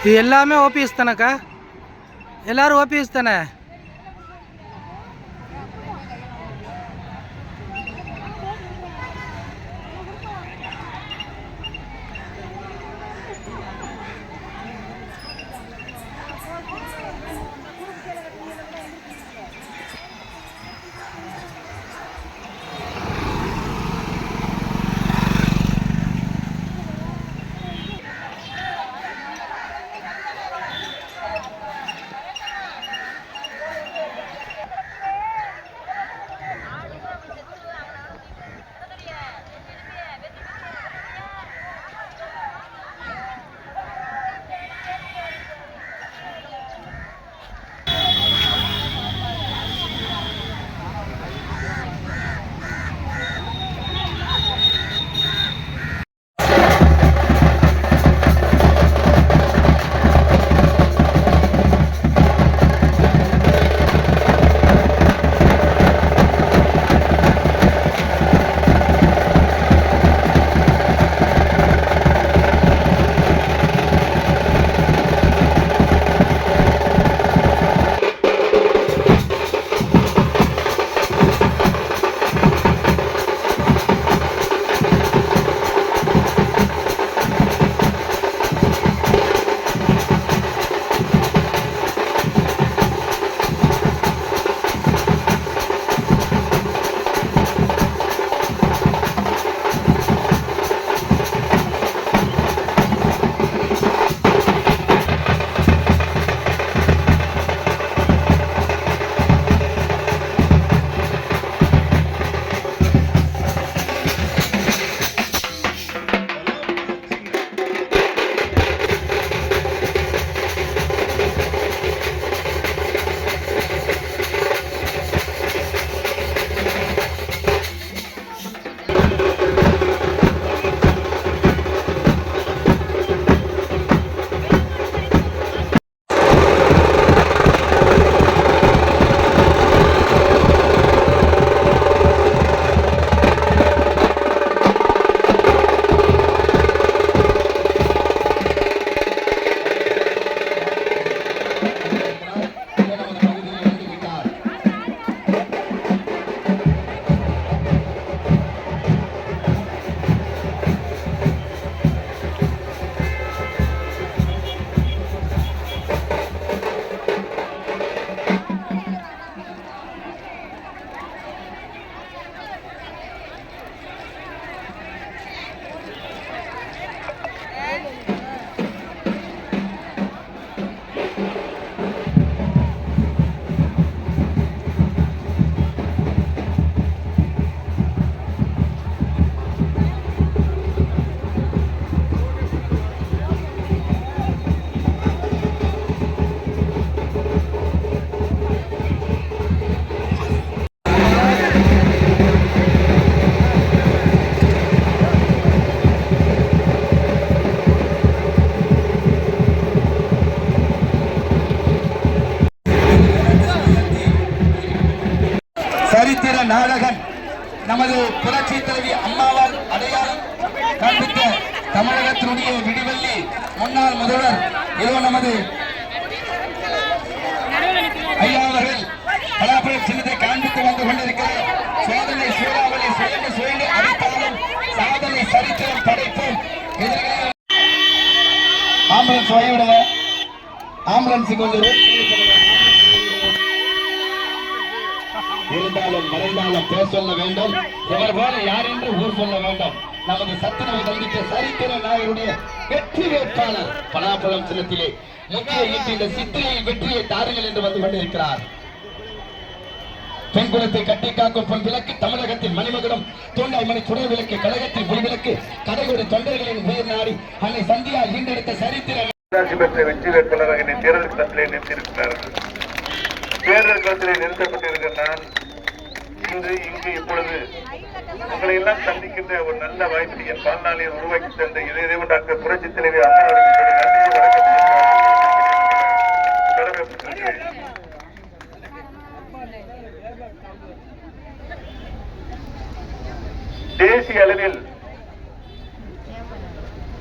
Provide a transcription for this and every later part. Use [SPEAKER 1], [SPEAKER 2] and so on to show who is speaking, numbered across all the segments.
[SPEAKER 1] இது எல்லாமே ஓபிஎஸ் தானேக்கா? எல்லாரும் ஓபிஎஸ் தானே?
[SPEAKER 2] நாடகன் நமது புரட்சி தலைவி அம்மாவால் அடையாளம் காண்பித்த தமிழகத்தினுடைய விடிவெள்ளி முன்னாள் முதல்வர் இதோ நமது ஐயா அவர்கள் பலாபுர சின்னத்தை காண்பித்து வந்து கொண்டிருக்கிறார். சோதனை சூறாவளி சுயண்டு சுயண்டு அடித்தாலும் சாதனை சரித்திரம் படைப்போம். ஆம்புலன்ஸ் வழிவிடுங்க ஆம்புலன்ஸுக்கு வந்து இருந்தாலும் மறைந்தாலும் பேர் சொல்ல வேண்டும். இவர் போல யார் என்று ஊர் சொல்ல வேண்டும். நமது சத்துணவை சந்தித்த சரித்திர நாயருடைய வெற்றி வேட்பாளர் பலாபலம் சின்னத்திலே முக்கிய ஈட்டு இந்த சித்திரையில் வெற்றியை தாருங்கள் என்று வந்து கொண்டிருக்கிறார். பெண்குலத்தை கட்டி காக்கும் பொன் விளக்கு தமிழகத்தின் மணிமகுடம் தூண்டாய் மணி சுடர் விளக்கு கழகத்தின் பொன் விளக்கு கடைகொடி தொண்டர்களின் உயர் நாடி அன்னை சந்தியா ஈண்டெடுத்த சரித்திர
[SPEAKER 3] பெற்ற வெற்றி வேட்பாளராக தேர்தல் களத்திலே நிறுத்தியிருக்கிறார்கள். தேர்தல் களத்திலே நிறுத்த பெற்றிருக்கிற இன்று இங்கு இப்பொழுது உங்களை எல்லாம் சந்திக்கின்ற ஒரு நல்ல வாய்ப்பை என் வாழ்நாளில் உருவாக்கி தந்த இதே டாக்டர் புரட்சி தலைவி தேசிய அளவில்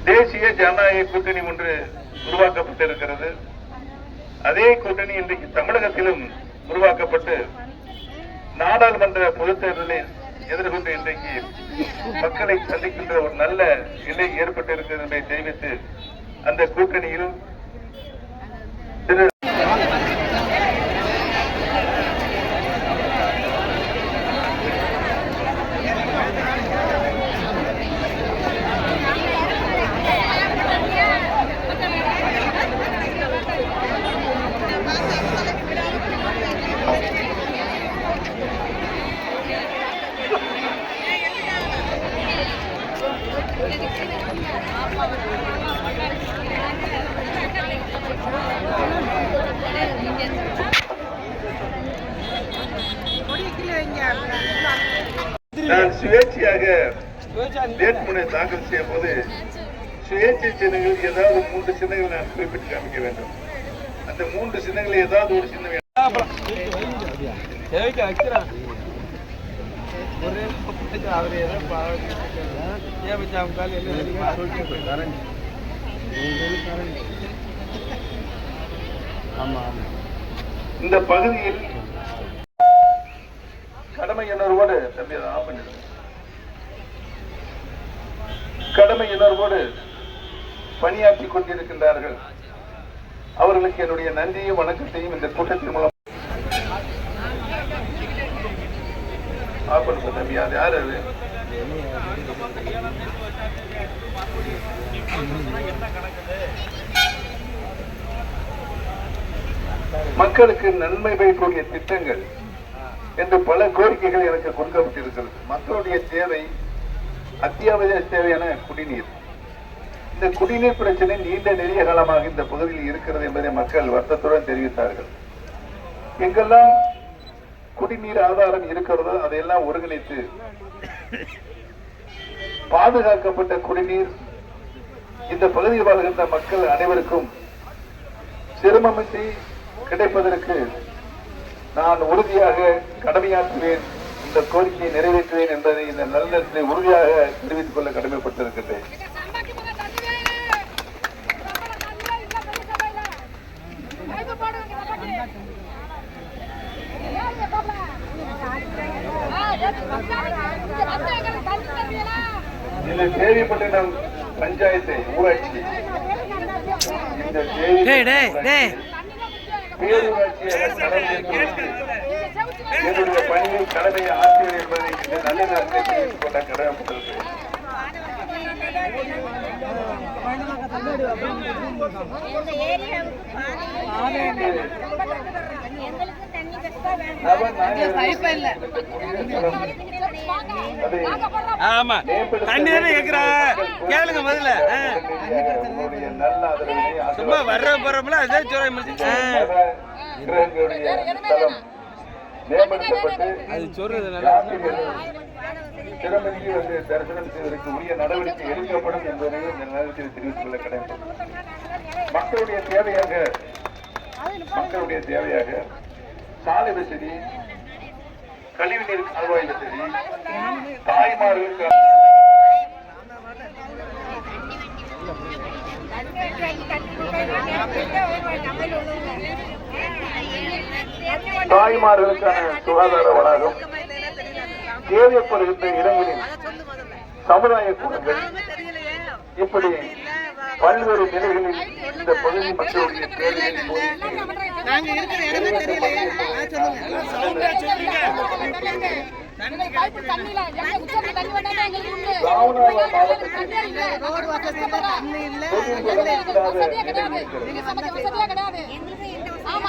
[SPEAKER 3] தேசிய ஜனநாயக கூட்டணி ஒன்று உருவாக்கப்பட்டிருக்கிறது. அதே கூட்டணி இன்றைக்கு தமிழகத்திலும் உருவாக்கப்பட்டு நாடாளுமன்ற பொதுத் தேர்தலை எதிர்கொண்டு இன்றைக்கு மக்களை சந்திக்கின்ற ஒரு நல்ல நிலை ஏற்பட்டிருக்கிறது என்பதை தெரிவித்து அந்த கூட்டணியில் திரு நான் சுயேட்சையாக வேட்புமனை தாக்கல் செய்யும் போது சுயேட்சை சின்னங்கள் ஏதாவது மூன்று சின்னங்கள் நான் குறிப்பிட்டு காமிக்க வேண்டும். அந்த மூன்று சின்னங்கள் ஏதாவது ஒரு
[SPEAKER 1] ஆமா
[SPEAKER 3] இந்த பகுதியில் கடமையுணர்வோடு தம்பி அதை ஆஃப் பண்ணிடுங்க. கடமையுணர்வோடு பணியாற்றிக் கொண்டிருக்கின்றார்கள். அவர்களுக்கு என்னுடைய நன்றியும் வணக்கத்தையும் இந்த கூட்டத்தின் மூலம். ஆஃப் தம்பி அது யார் அது? மக்களுக்கு நன்மை பயக்கூடிய திட்டங்கள் என்று பல கோரிக்கைகள் எனக்கு கொடுக்கப்பட்டிருக்கிறது. மக்களுடைய தேவை அத்தியாவசிய தேவையான குடிநீர். இந்த குடிநீர் பிரச்சனை நீண்ட நெறிய காலமாக இந்த பகுதியில் இருக்கிறது என்பதை மக்கள் வருத்தத்துடன் தெரிவித்தார்கள். எங்கெல்லாம் குடிநீர் ஆதாரம் இருக்கிறதோ அதையெல்லாம் ஒருங்கிணைத்து பாதுகாக்கப்பட்ட குடிநீர் இந்த பகுதியில் வாழ்கின்ற மக்கள் அனைவருக்கும் சிரமமின்றி கிடைப்பதற்கு நான் உறுதியாக கடமையாற்றுவேன். இந்த கோரிக்கையை நிறைவேற்றுவேன் என்பதை இந்த நல்ல உறுதியாக தெரிவித்துக் கொள்ள கடமைப்பட்டிருக்கின்றேன். தேவிப்பட்டினம் பஞ்சாயத்து ஊராட்சி. இந்த என்னுடைய பணியை கடமையை ஆற்றுவேன் என்பதை இந்த நல்ல நேரத்தில் தெரிவித்துக்
[SPEAKER 1] ஆமா. தண்ணி தானே கேக்குறா? கேளுங்க முதல்ல. சும்மா வர்ற போறோம்ல அதே சொல்ல முடிச்சு
[SPEAKER 3] மேம்படுத்தப்பட்டு திறமைக்கு வந்து தரிசனம் செய்வதற்கு உரிய நடவடிக்கை எடுக்கப்படும் என்பதை இந்த நேரத்தில் தெரிவித்துக் கொள்ள கடமைப்படும் மக்களுடைய தேவையாக மக்களுடைய தேவையாக சாலை வசதி கழிவுநீர் கால்வாய் வசதி தாய்மார்களுக்கு தாய்மார்களுக்கான சுகாதார வளாகம் தேவைப்படுகின்ற இடங்களில் சமுதாய கூடங்கள் இப்படி பல்வேறு நிலைகளில் இந்த பகுதி மக்களுடைய தேவைகளை மாவட்டத்தில்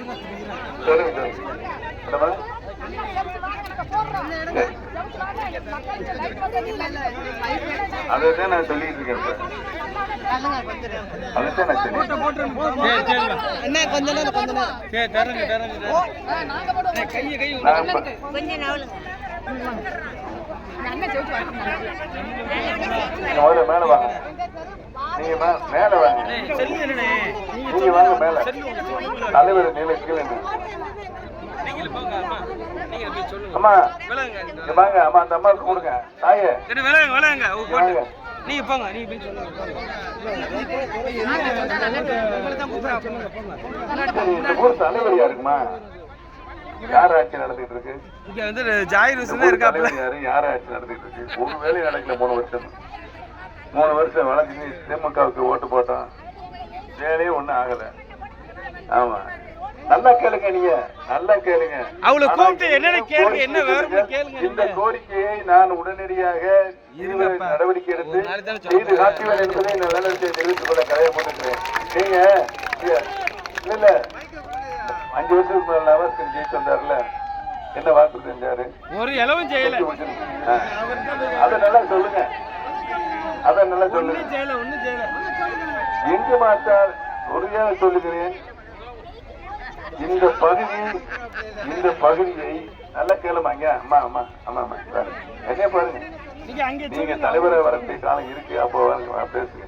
[SPEAKER 3] சொல்லுங்க
[SPEAKER 1] இறா, நான்
[SPEAKER 3] சொல்லிட்டு இருக்கேன். இப்ப. அதை தான் நான் சொல்லிட்டு
[SPEAKER 1] சரி சரிம்மா
[SPEAKER 4] என்ன கொஞ்ச நேரம் கொஞ்ச நேரம்.
[SPEAKER 1] சரி தரங்க தரங்க கையை கை
[SPEAKER 3] நான் இப்ப-
[SPEAKER 5] கொஞ்சம் நவலுங்க.
[SPEAKER 3] நீங்க முதல்ல மேல வாங்க. நீங்க மேல வாங்க.
[SPEAKER 1] நீங்க
[SPEAKER 3] வாங்க மேல. தலைவர் நீல கீழே
[SPEAKER 1] போங்க அம்மா
[SPEAKER 3] வாங்க அம்மா அந்த அம்மாவுக்கு கொடுங்க தாயே.
[SPEAKER 1] போட்டு.
[SPEAKER 3] வாங்க.
[SPEAKER 1] நீங்க போங்க நீங்க போய் சொல்லுங்க. போங்க
[SPEAKER 3] யாருக்குமா? யார் ஆட்சி நடந்துட்டு இருக்கு?
[SPEAKER 1] இங்க வந்து ஜாயிர் ஹுசேன் இருக்காப்ல.
[SPEAKER 3] யாரு? ஆட்சி நடந்துட்டு இருக்கு? ஒரு வேலையும் நடக்கல மூணு வருஷம். மூணு வருஷம் வளர்ச்சி திமுகவுக்கு ஓட்டு போட்டோம். வேலையும் ஒண்ணும் ஆகல. ஆமா. நல்லா கேளுங்க நீங்க. நல்லா கேளுங்க.
[SPEAKER 1] அவளை கூப்பிட்டு
[SPEAKER 3] இந்த
[SPEAKER 1] கேளுங்க, என்ன கேளுங்க
[SPEAKER 3] இந்த. கோரிக்கையை நான் உடனடியாக. நடவடிக்கை எடுத்து செய்து காட்டுவேன் என்பதை இந்த நல்லத்தை தெரிவித்துக் கொள்ள கடமைப்பட்டிருக்கிறேன் நீங்க இல்ல, இல்ல. அஞ்சு வருஷத்துக்கு மேல நவாஸ்கர் ஜெயிச்சு வந்தாருல. என்ன வாக்கு செஞ்சாரு
[SPEAKER 1] ஒரு இலவும் செய்யல.
[SPEAKER 3] அத நல்லா சொல்லுங்க. அத நல்லா சொல்லுங்க
[SPEAKER 1] ஒண்ணும் செய்யல ஒண்ணும் செய்யல
[SPEAKER 3] எங்கு மாத்தார் உறுதியாக சொல்லுகிறேன். இந்த பகுதி இந்த பகுதியை நல்ல கேளுமாங்க அம்மா அம்மா அம்மா அம்மா. என்னைய பாருங்க.
[SPEAKER 1] நீங்க
[SPEAKER 3] தலைவரை வரக்கூடிய காலம் இருக்கு. அப்போ பேசுங்க.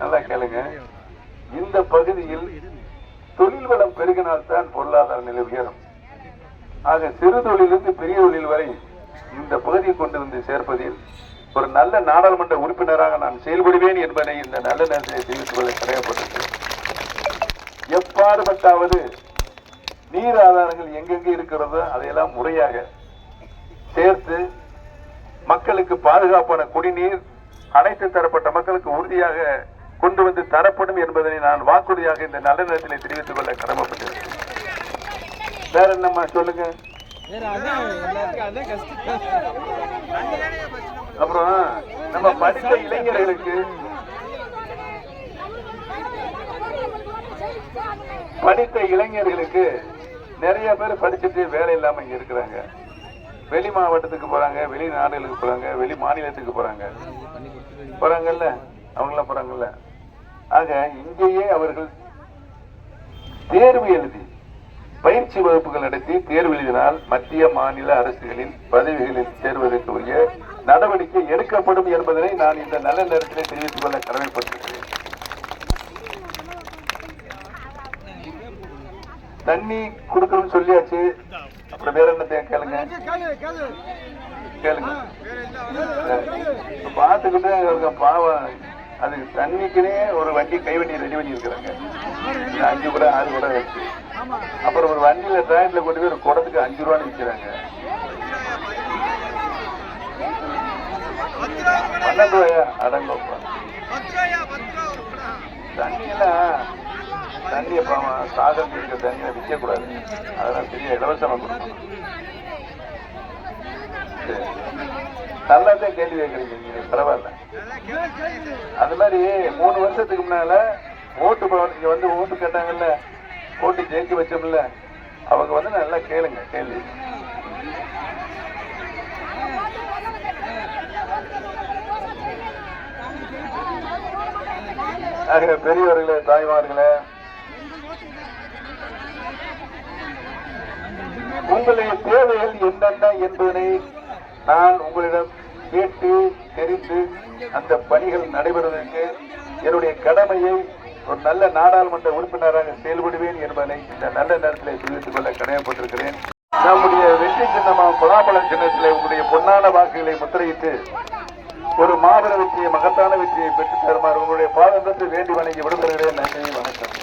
[SPEAKER 3] நல்லா கேளுங்க. இந்த பகுதியில் தொழில் வளம் பெருகினால்தான் பொருளாதார நிலை உயரும். ஆக சிறு தொழிலிருந்து பெரிய தொழில் வரை இந்த பகுதியை கொண்டு வந்து சேர்ப்பதில் ஒரு நல்ல நாடாளுமன்ற உறுப்பினராக நான் செயல்படுவேன் என்பதை இந்த நல்ல நேரத்தை தெரிவித்துக் கொள்ள கடமைப்பட்டிருக்கிறேன் எப்பாடுபட்டாவது நீர் ஆதாரங்கள் எங்கெங்கே இருக்கிறதோ அதையெல்லாம் முறையாக சேர்த்து மக்களுக்கு பாதுகாப்பான குடிநீர் அனைத்து தரப்பட்ட மக்களுக்கு உறுதியாக கொண்டு வந்து தரப்படும் என்பதனை நான் வாக்குறுதியாக இந்த நல்ல நேரத்தில் தெரிவித்துக் கொள்ள கடமைப்பட்டிருக்கிறேன். வேற என்னம்மா சொல்லுங்க? அப்புறம் நம்ம படித்த இளைஞர்களுக்கு படித்த இளைஞர்களுக்கு நிறைய பேர் படிச்சுட்டு வேலை இல்லாம இங்க இருக்கிறாங்க. வெளி மாவட்டத்துக்கு போறாங்க வெளி நாடுகளுக்கு போறாங்க வெளி மாநிலத்துக்கு போறாங்க. போறாங்கல்ல? அவங்களாம் போறாங்கல்ல? ஆக இங்கேயே அவர்கள் தேர்வு எழுதி பயிற்சி வகுப்புகள் நடத்தி தேர்வு எழுதினால் மத்திய மாநில அரசுகளின் பதவிகளில் சேர்வதற்கு உரிய நடவடிக்கை எடுக்கப்படும் என்பதனை நான் இந்த நல்ல நேரத்திலே தெரிவித்துக் கொள்ள கடமைப்பட்டிருக்கிறேன். தண்ணி கொடுக்கணும்னு சொல்லியாச்சு. அப்புறம் வேற என்ன கேளுங்க? கேளுங்க. பார்த்துக்கிட்டு இருக்க பாவம். அதுக்கு தண்ணிக்குனே ஒரு வண்டி கை வண்டி ரெடி பண்ணி இருக்கிறாங்க அஞ்சு கூட ஆறு கூட வச்சு. அப்புறம் ஒரு வண்டியில டிராயின்ல கொண்டு போய் ஒரு குடத்துக்கு அஞ்சு ரூபான்னு விற்கிறாங்க. பன்னெண்டு ரூபாயா அடங்கப்பா தண்ணி எல்லாம் தண்ணியை பாவம் சாதம் இருக்க தண்ணியை விற்க அதெல்லாம் பெரிய இலவசமா கொடுக்கணும். சரி. நல்லாதான் கேள்வி கேட்குறீங்க நீங்கள் பரவாயில்ல. அது மாதிரி மூணு வருஷத்துக்கு முன்னால ஓட்டு போ- இங்க வந்து ஓட்டு கேட்டாங்கல்ல ஓட்டு ஜெயிக்க வச்சோம்ல அவங்க வந்து நல்லா கேளுங்க கேள்வி. ஆக பெரியவர்களே தாய்மார்களே உங்களுடைய தேவைகள் என்னென்ன என்பதனை நான் உங்களிடம் கேட்டு தெரிந்து அந்த பணிகள் நடைபெறுவதற்கு என்னுடைய கடமையை ஒரு நல்ல நாடாளுமன்ற உறுப்பினராக செயல்படுவேன் என்பதனை இந்த நல்ல நேரத்தில் தெரிவித்துக் கொள்ள கடமைப்பட்டிருக்கிறேன். நம்முடைய வெற்றி சின்னமாக பலாபலம் சின்னத்தில் உங்களுடைய பொன்னான வாக்குகளை முத்திரையிட்டு ஒரு மாபெரும் வெற்றியை மகத்தான வெற்றியை பெற்றுத் தருமாறு உங்களுடைய பாதங்களுக்கு வேண்டி வணங்கி விடுபடுகிறேன் நன்றி வணக்கம்.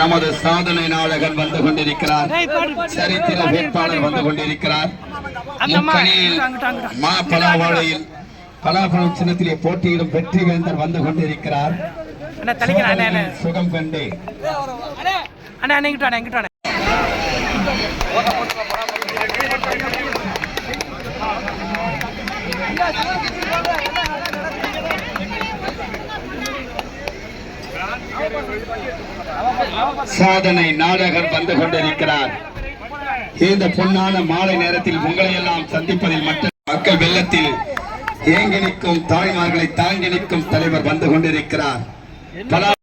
[SPEAKER 2] நமது சாதனை நாடகன் வந்து கொண்டிருக்கிறார். சரித்திர வேட்பாளர் வந்து கொண்டிருக்கிறார். மா பலாவாழையில் பலாபலம் சின்னத்திலே போட்டியிடும் வெற்றி வேந்தர் வந்து கொண்டிருக்கிறார்.
[SPEAKER 4] அண்ணா அண்ணா அண்ணா.
[SPEAKER 2] சுகம் கண்டு.
[SPEAKER 4] அண்ணா அண்ணா இங்கிட்டு வாண்ணே, இங்கிட்டு
[SPEAKER 2] சாதனை நாடகர் வந்து கொண்டிருக்கிறார். இந்த பொன்னான மாலை நேரத்தில் உங்களை எல்லாம் சந்திப்பதில் மட்டும் மக்கள் வெள்ளத்தில் ஏங்கி நிற்கும் தாய்மார்களை தாங்கி நிற்கும் தலைவர் வந்து கொண்டிருக்கிறார். பல